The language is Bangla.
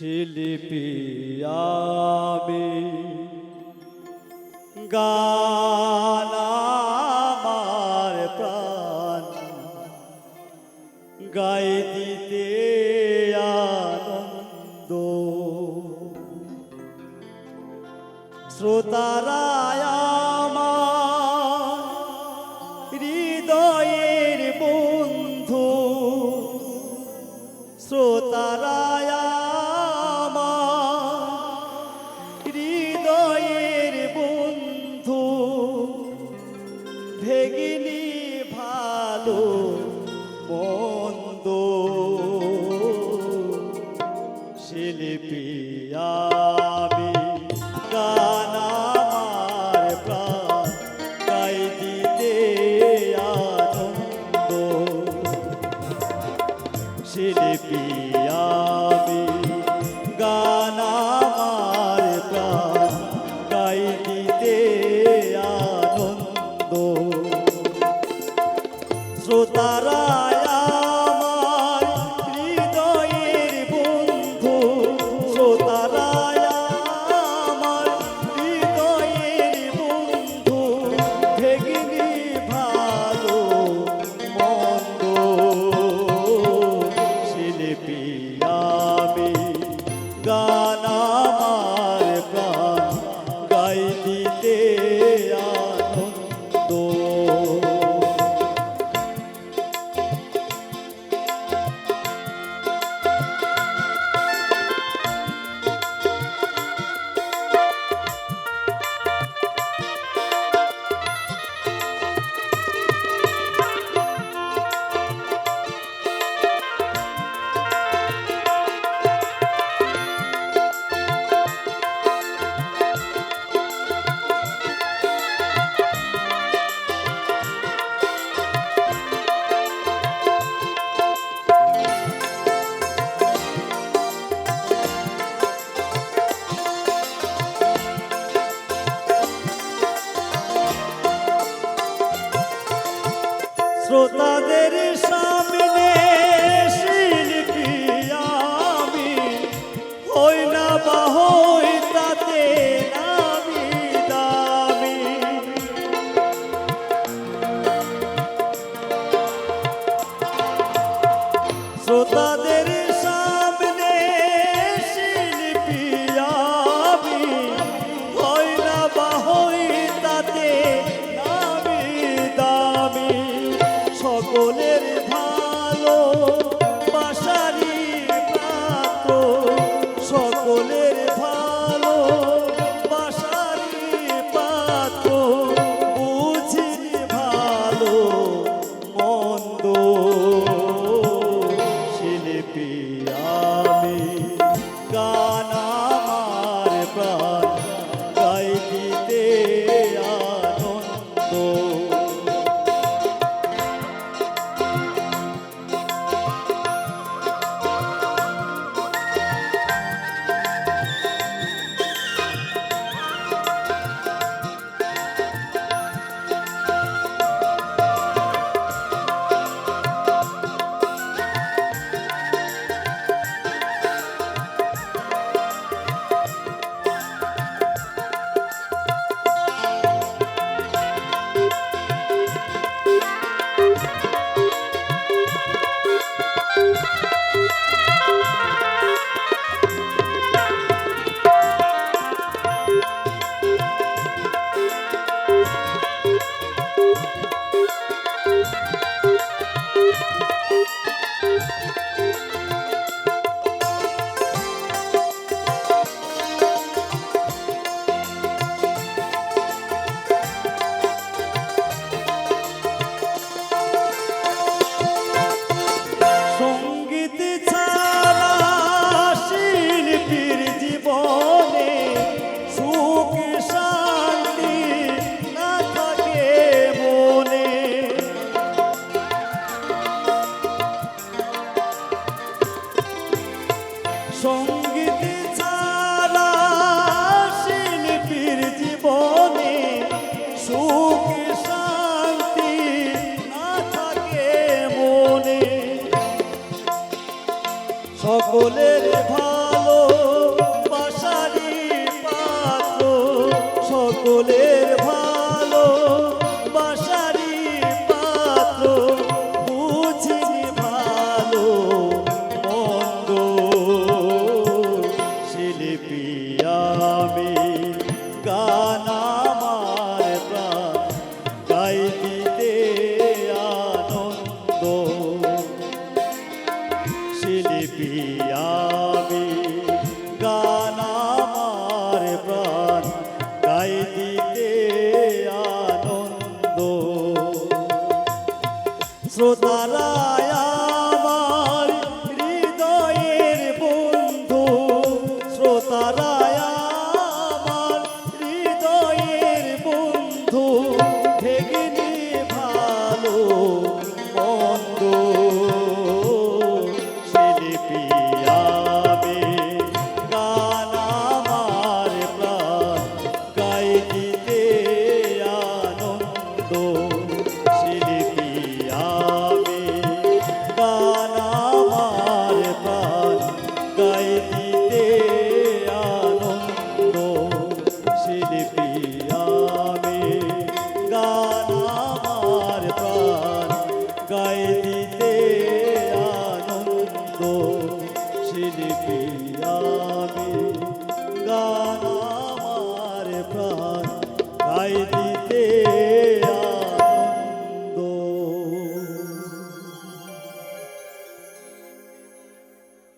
শিল্পী আমি গান আমার প্রাণ। গাই দিতে আনন্দ। শ্রোতারায় হৃদয়ের বন্ধু। শ্রোতারায় শিল্পী আমি গান আমার প্রাণ গাই দিতে আনন্দ। শ্রোতারায় শ্রোতাদের সামনে শিল্পী আমি হই না বা হই তাতে নামি দামি। শ্রোতাদের শিল্পী আমি গান আমার প্রাণ গাই দিতে আনন্দ। শ্রোতারায়